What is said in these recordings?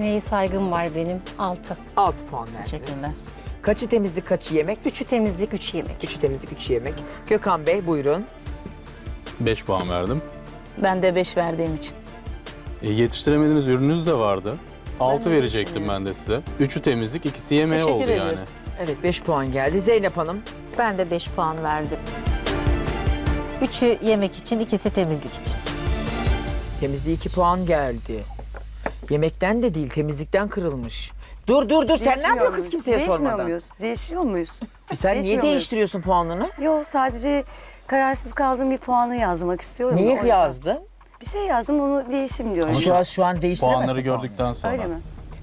Neyi saygım var benim? 6. 6 puan verdiniz. Teşekkürler. Kaçı temizlik, kaçı yemek? 3'ü temizlik, 3 yemek. 3'ü temizlik, 3 yemek. Gökhan Bey buyurun. 5 puan verdim. Ben de 5 verdiğim için. E, yetiştiremediğiniz ürününüz de vardı. 6 verecektim ben de size. 3'ü temizlik, ikisi yemeğe Teşekkür oldu ederim. yani. Evet 5 puan geldi. Zeynep Hanım. Ben de 5 puan verdim. Üçü yemek için, ikisi temizlik için. Temizliğe 2 puan geldi. Yemekten de değil temizlikten kırılmış. Dur dur dur sen ne Değişmiyor yapıyorsun kız muyuz? kimseye Değişmiyor sormadan? muyuz? Değişiyor muyuz? Sen niye Değişmiyor muyuz? değiştiriyorsun puanını? Yok sadece kararsız kaldığım bir puanı yazmak istiyorum. Niye yüzden. yazdın? Bir şey yazdım onu değişim diyorum. Şu an şu an değiştiremezsin Puanları gördükten sonra. Öyle mi?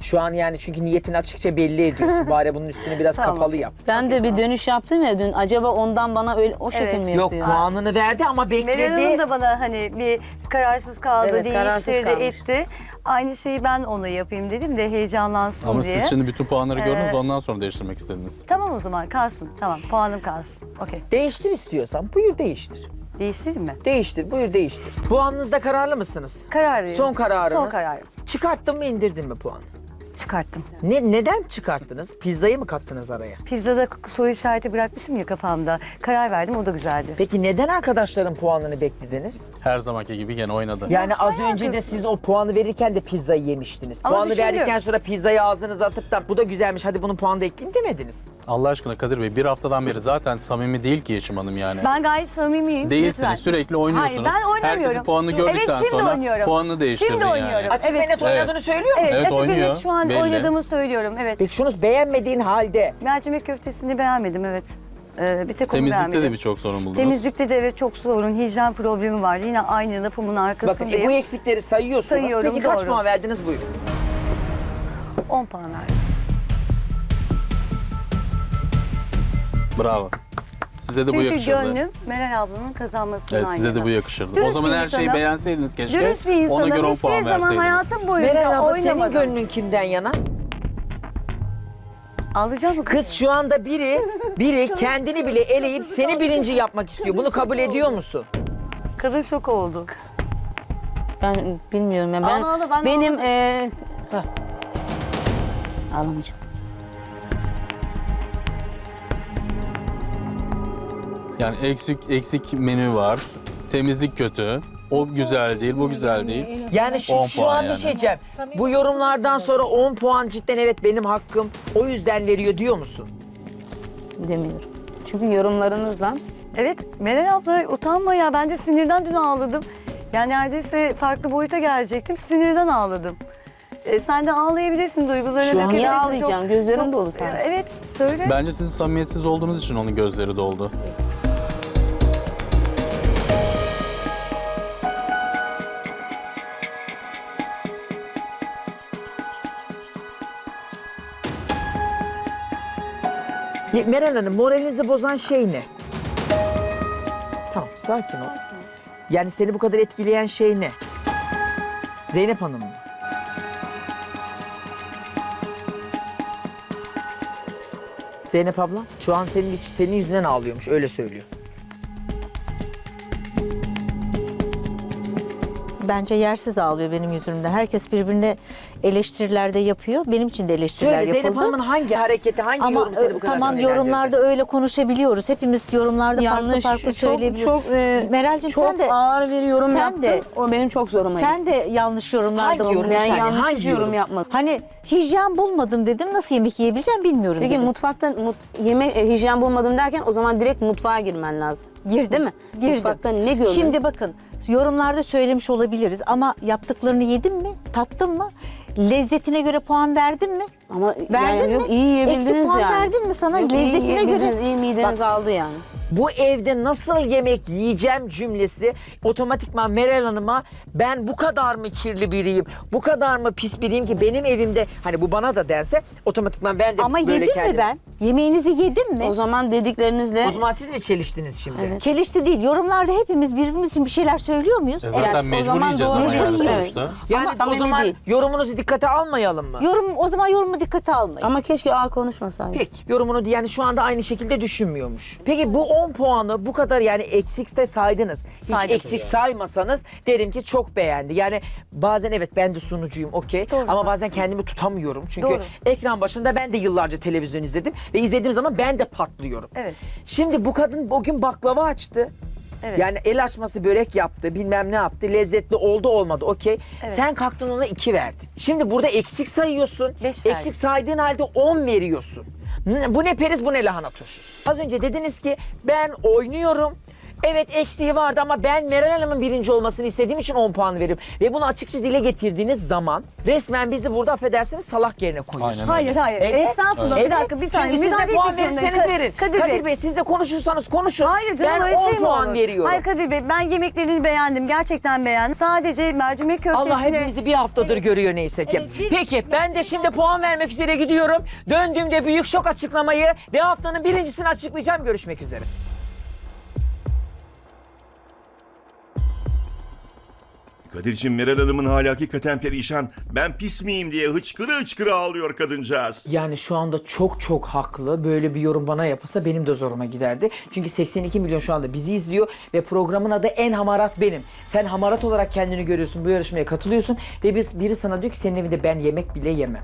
Şu an yani çünkü niyetini açıkça belli ediyorsun. Bari bunun üstünü biraz Tamam. kapalı yap. Ben de bir dönüş yaptım ya dün. Acaba ondan bana öyle o şekil Evet. mi Yok yapıyor? puanını verdi ama Meral Hanım bekledi. da bana hani bir kararsız kaldı, Evet, kararsız değiştirdi, kalmış. etti. Aynı şeyi ben ona yapayım dedim de heyecanlansın Ama diye. siz şimdi bütün puanları gördünüz Ee, ondan sonra değiştirmek istediniz. Tamam o zaman kalsın. Tamam puanım kalsın. Okey. Değiştir istiyorsan buyur değiştir. Değiştireyim mi? Değiştir buyur değiştir. Puanınızda kararlı mısınız? Kararlıyım. Son kararınız. Son kararım. Çıkarttın mı indirdin mi puanı? Çıkarttım. Ne, neden çıkarttınız? Pizzayı mı kattınız araya? Pizzada soru işareti bırakmışım ya kafamda. Karar verdim o da güzeldi. Peki neden arkadaşların puanını beklediniz? Her zamanki gibi gene oynadı. Yani az önce de siz o puanı verirken de pizzayı yemiştiniz. Ama puanı düşündüm. verdikten sonra pizzayı ağzınıza atıp da bu da güzelmiş hadi bunun puanı da ekleyeyim demediniz. Allah aşkına Kadir Bey bir haftadan beri zaten samimi değil ki Yeşim Hanım yani. Ben gayet samimiyim. Değilsiniz lütfen. sürekli oynuyorsunuz. Hayır ben oynamıyorum. Herkesin puanını gördükten evet, şimdi sonra oynuyorum. puanını değiştirdin Şimdi yani. oynuyorum. Açık evet. ve net oynadığını söylüyor musun? Evet, Evet, açık ve oynuyor. net şu an Belli. oynadığımı söylüyorum. Evet. Peki şunu beğenmediğin halde Mercimek köftesini beğenmedim evet. Ee, bir tek onu Temizlikte beğenmedim. de birçok sorun buldunuz. Temizlikte de evet çok sorun. Hijyen problemi var. Yine aynı lafımın bakın arkasındayım. e, bu eksikleri sayıyorsunuz. Sayıyorum, Peki kaç doğru. puan verdiniz buyurun. 10 puan verdim. Bravo. Size de bu Çünkü yakışırdı. gönlüm Meral ablanın kazanmasına Evet size de bu yakışırdı. Dürüst o zaman her şeyi beğenseydiniz keşke. Dürüst bir Ona insanım. göre 10 Hiçbir puan zaman verseydiniz. hayatım boyunca Meral abla senin oynamadım. gönlün kimden yana? Alacağım mı Kız şu anda biri biri kendini bile eleyip seni birinci yapmak istiyor. Bunu kabul ediyor musun? Kadın şok oldu. Ben bilmiyorum. Yani ben, Ağla, ben benim Heh. Ağlamayacağım. Yani eksik eksik menü var. Temizlik kötü. O güzel değil, bu güzel değil. Yani şu, 10 şu puan an bir yani. şey diyeceğim. Bu yorumlardan sonra 10 puan cidden evet benim hakkım. O yüzden veriyor diyor musun? Demiyorum. Çünkü yorumlarınızla Evet Meral abla utanma ya ben de sinirden dün ağladım. Yani neredeyse farklı boyuta gelecektim sinirden ağladım. E, sen de ağlayabilirsin duygularını Şu an dökebilirsin. niye Çok- ağlayacağım? Gözlerim çok- dolu sanki. Evet söyle. Bence siz samimiyetsiz olduğunuz için onun gözleri doldu. Meral Hanım moralinizi bozan şey ne? Tamam sakin ol. Yani seni bu kadar etkileyen şey ne? Zeynep Hanım mı? Zeynep abla şu an senin senin yüzünden ağlıyormuş öyle söylüyor. Bence yersiz ağlıyor benim yüzümden. Herkes birbirine eleştirilerde yapıyor. Benim için de eleştiriler Söyle Zeynep yapıldı. Hanım'ın hangi hareketi, hangi Ama yorum seni e, bu kadar tamam sinirlendirdi? yorumlarda öyle konuşabiliyoruz. Hepimiz yorumlarda farklı yanlış, farklı çok, söyleyebiliyoruz. çok, e, Meral'cim çok sen de ağır bir yorum sen yaptın. de- o benim çok zoruma gitti. sen de yanlış yorumlarda Hangi yorum? bulundun. Yani yanlış hangi yorum yorum? yapmadım. Hani hijyen bulmadım dedim. Nasıl yemek yiyebileceğim bilmiyorum Peki dedim. mutfakta mut, yemek e, hijyen bulmadım derken o zaman direkt mutfağa girmen lazım. Girdim. Değil mi? Girdim. Mutfakta ne gördün? Şimdi bakın yorumlarda söylemiş olabiliriz ama yaptıklarını yedim mi? Tattım mı? Lezzetine göre puan verdim mi? ama Verdin yani mi? yok iyi yiyebildiniz Eksi puan yani. verdin mi sana? Yok, iyi Lezzetine yiyebildiniz, göre. iyi mideniz aldı yani. Bu evde nasıl yemek yiyeceğim cümlesi otomatikman Meral Hanım'a ben bu kadar mı kirli biriyim, bu kadar mı pis biriyim ki benim evimde hani bu bana da dense otomatikman ben de Ama böyle yedim kendim. mi ben? Yemeğinizi yedim mi? O zaman dediklerinizle O zaman siz mi çeliştiniz şimdi? Çelişti değil. Yorumlarda hepimiz birbirimiz için bir şeyler söylüyor muyuz? E zaten Evet, o mecbur zaman yiyeceğiz doğru ama yani diyorsun. sonuçta. Yani Ama o samimi zaman değil. yorumunuzu dikkate almayalım mı? Yorum o zaman yorumu dikkate almayın. ama keşke ağır konuşmasaydı. Peki yorumunu yani şu anda aynı şekilde düşünmüyormuş. Peki bu 10 puanı bu kadar yani eksikte saydınız. Hiç Saydım. eksik saymasanız derim ki çok beğendi. Yani bazen evet ben de sunucuyum okey Doğru, ama bazen haklısınız. kendimi tutamıyorum. Çünkü Doğru. ekran başında ben de yıllarca televizyon izledim ve izlediğim zaman ben de patlıyorum. Evet. Şimdi bu kadın bugün baklava açtı. Evet. Yani el açması börek yaptı, bilmem ne yaptı, lezzetli oldu olmadı okey. Evet. Sen kalktın ona iki verdin. Şimdi burada eksik sayıyorsun, Beş verdim. eksik saydığın halde on veriyorsun. Bu ne periz, bu ne lahana turşusu. Az önce dediniz ki ben oynuyorum. Evet eksiği vardı ama ben Meral Hanım'ın birinci olmasını istediğim için 10 puan veriyorum. Ve bunu açıkça dile getirdiğiniz zaman resmen bizi burada affedersiniz salak yerine koyuyorsunuz. Aynen. Hayır hayır. Evet. Estağfurullah. Evet. Bir dakika bir saniye. Çünkü siz de Müdahale puan etmek zorundayım. verirseniz Ka- verin. Kadir, Kadir, Bey. siz de konuşursanız konuşun. Hayır canım ben öyle 10 şey mi puan olur? veriyorum. Hayır Kadir Bey ben yemeklerini beğendim. Gerçekten beğendim. Sadece mercimek köftesini... Allah hepimizi bir haftadır görüyor neyse ki. Evet, bir- Peki ben de şimdi puan vermek üzere gidiyorum. Döndüğümde büyük şok açıklamayı ve haftanın birincisini açıklayacağım. Görüşmek üzere. Kadir'cim Meral Hanım'ın hali hakikaten perişan. Ben pis miyim diye hıçkırı hıçkırı ağlıyor kadıncağız. Yani şu anda çok çok haklı. Böyle bir yorum bana yapılsa benim de zoruma giderdi. Çünkü 82 milyon şu anda bizi izliyor ve programın adı En Hamarat Benim. Sen hamarat olarak kendini görüyorsun, bu yarışmaya katılıyorsun ve biz, biri sana diyor ki senin evinde ben yemek bile yemem.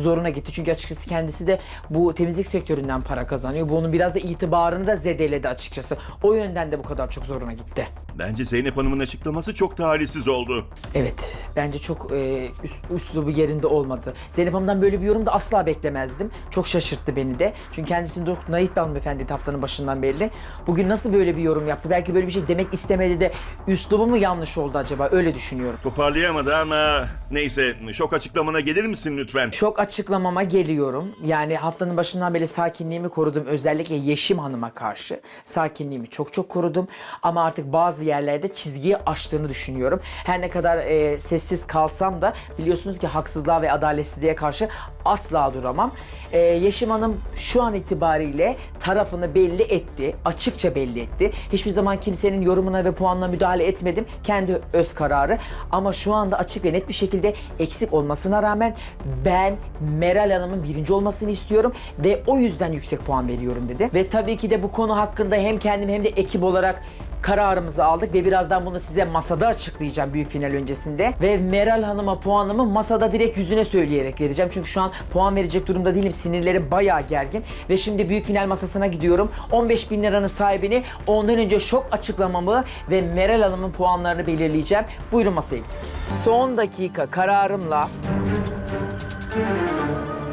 Zoruna gitti çünkü açıkçası kendisi de bu temizlik sektöründen para kazanıyor. Bu onun biraz da itibarını da zedeledi açıkçası. O yönden de bu kadar çok zoruna gitti. Bence Zeynep Hanım'ın açıklaması çok talihsiz oldu. Evet, bence çok e, üs- üslubu yerinde olmadı. Zeynep Hanım'dan böyle bir yorum da asla beklemezdim. Çok şaşırttı beni de. Çünkü kendisini çok naif bir hanımefendi haftanın başından belli. Bugün nasıl böyle bir yorum yaptı? Belki böyle bir şey demek istemedi de üslubu mu yanlış oldu acaba? Öyle düşünüyorum. Toparlayamadı ama neyse şok açıklamana gelir misin lütfen? Şok açıklamama geliyorum. Yani haftanın başından beri sakinliğimi korudum. Özellikle Yeşim Hanım'a karşı sakinliğimi çok çok korudum. Ama artık bazı yerlerde çizgiyi aştığını düşünüyorum. Her ne kadar e, sessiz kalsam da biliyorsunuz ki haksızlığa ve adaletsizliğe karşı asla duramam. E, Yeşim Hanım şu an itibariyle tarafını belli etti. Açıkça belli etti. Hiçbir zaman kimsenin yorumuna ve puanına müdahale etmedim. Kendi öz kararı. Ama şu anda açık ve net bir şekilde eksik olmasına rağmen ben Meral Hanım'ın birinci olmasını istiyorum ve o yüzden yüksek puan veriyorum dedi. Ve tabii ki de bu konu hakkında hem kendim hem de ekip olarak kararımızı aldık ve birazdan bunu size masada açıklayacağım büyük final öncesinde. Ve Meral Hanım'a puanımı masada direkt yüzüne söyleyerek vereceğim. Çünkü şu an puan verecek durumda değilim. Sinirlerim bayağı gergin. Ve şimdi büyük final masasına gidiyorum. 15 bin liranın sahibini ondan önce şok açıklamamı ve Meral Hanım'ın puanlarını belirleyeceğim. Buyurun masaya gidiyoruz. Son dakika kararımla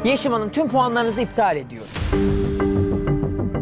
Yeşim Hanım tüm puanlarınızı iptal ediyorum.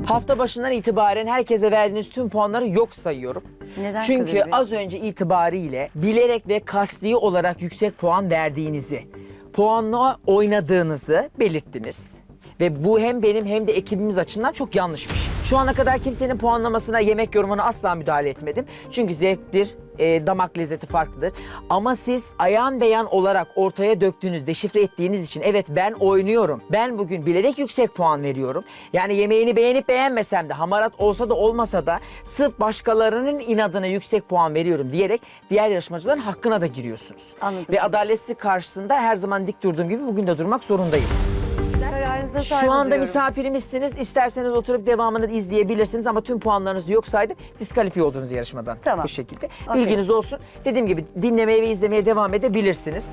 Hafta başından itibaren herkese verdiğiniz tüm puanları yok sayıyorum. Neden Çünkü Kadir Bey? az önce itibariyle bilerek ve kasti olarak yüksek puan verdiğinizi, puanla oynadığınızı belirttiniz. Ve bu hem benim hem de ekibimiz açısından çok yanlış bir şey. Şu ana kadar kimsenin puanlamasına, yemek yorumuna asla müdahale etmedim. Çünkü zevktir, e, damak lezzeti farklıdır. Ama siz ayan beyan olarak ortaya döktüğünüz, deşifre ettiğiniz için evet ben oynuyorum. Ben bugün bilerek yüksek puan veriyorum. Yani yemeğini beğenip beğenmesem de hamarat olsa da olmasa da sırf başkalarının inadına yüksek puan veriyorum diyerek diğer yarışmacıların hakkına da giriyorsunuz. Anladım. Ve adaletsizlik karşısında her zaman dik durduğum gibi bugün de durmak zorundayım. Kararınıza saygı Şu anda duyuyorum. misafirimizsiniz. İsterseniz oturup devamını izleyebilirsiniz ama tüm puanlarınızı yok saydık. Diskalifiye oldunuz yarışmadan Tamam. bu şekilde. Okey. Bilginiz olsun. Dediğim gibi dinlemeye ve izlemeye devam edebilirsiniz.